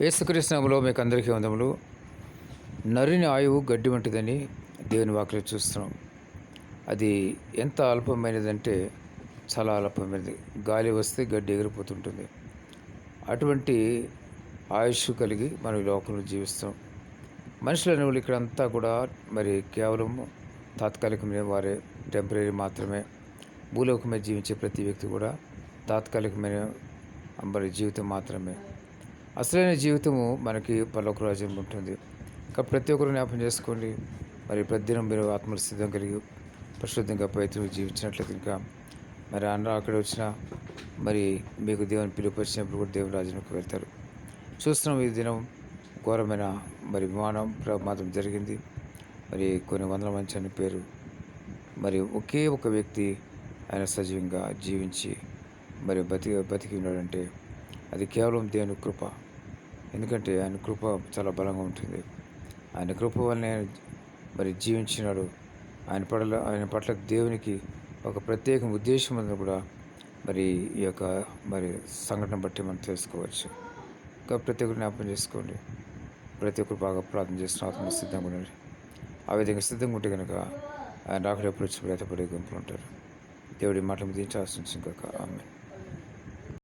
యేసుకృష్ణంలో మీకు అందరికీ వందములు. నరిని ఆయువు గడ్డి వంటిదని దేవుని వాక్యం చూస్తున్నాం. అది ఎంత అల్పమైనదంటే చాలా అల్పమైనది. గాలి వస్తే గడ్డి ఎగిరిపోతుంటుంది. అటువంటి ఆయుష్ కలిగి మనం ఈ లోకంలో జీవిస్తాం మనుషులు అనేవాళ్ళు ఇక్కడ అంతా కూడా మరి కేవలం తాత్కాలికమైన వారే టెంపరీ మాత్రమే. భూలోకమే జీవించే ప్రతి వ్యక్తి కూడా తాత్కాలికమైన మరి జీవితం మాత్రమే. అసలైన జీవితము మనకి పరలోక రాజ్యం ఉంటుంది. ఇంకా ప్రతి ఒక్కరు జ్ఞాపం చేసుకోండి. మరి ప్రతిదినం మీరు ఆత్మస్థితం కలిగి పరిశుద్ధంగా పవిత్రంగా జీవించినట్లయితే ఇంకా మరి అన్న అక్కడ వచ్చిన మరి మీకు దేవుని పిలుపు వచ్చినప్పుడు కూడా దేవుని రాజ్యంలోకి వెళ్తారు. చూస్తున్నాం ఈ దినం ఘోరమైన మరి విమానం ప్రమాదం జరిగింది. మరి కొన్ని వందల మంది చనిపోయారు. మరి ఒకే ఒక వ్యక్తి ఆయన సజీవంగా జీవించి మరి బతికి బతికి ఉన్నాడంటే అది కేవలం దేవుని కృప. ఎందుకంటే ఆయన కృప చాలా బలంగా ఉంటుంది. ఆయన కృప వల్లనే మరి జీవించినాడు. ఆయన పట్ల ఆయన పట్ల దేవునికి ఒక ప్రత్యేక ఉద్దేశం ఉందని కూడా మరి ఈ యొక్క మరి సంఘటన బట్టి మనం తెలుసుకోవచ్చు. ఇంకా ప్రతి ఒక్కరు జ్ఞాపకం చేసుకోండి. ప్రతి ఒక్కరు బాగా ప్రార్థన చేస్తున్న ఆత్మ సిద్ధంగా ఉండండి. ఆ విధంగా సిద్ధంగా ఉంటే కనుక ఆయన రాకడెప్పుడు వచ్చి ప్రయత్నపడే గుంపులు ఉంటారు. దేవుడి మాటలు దించాల్సి ఆశించి ఇంకా ఆమె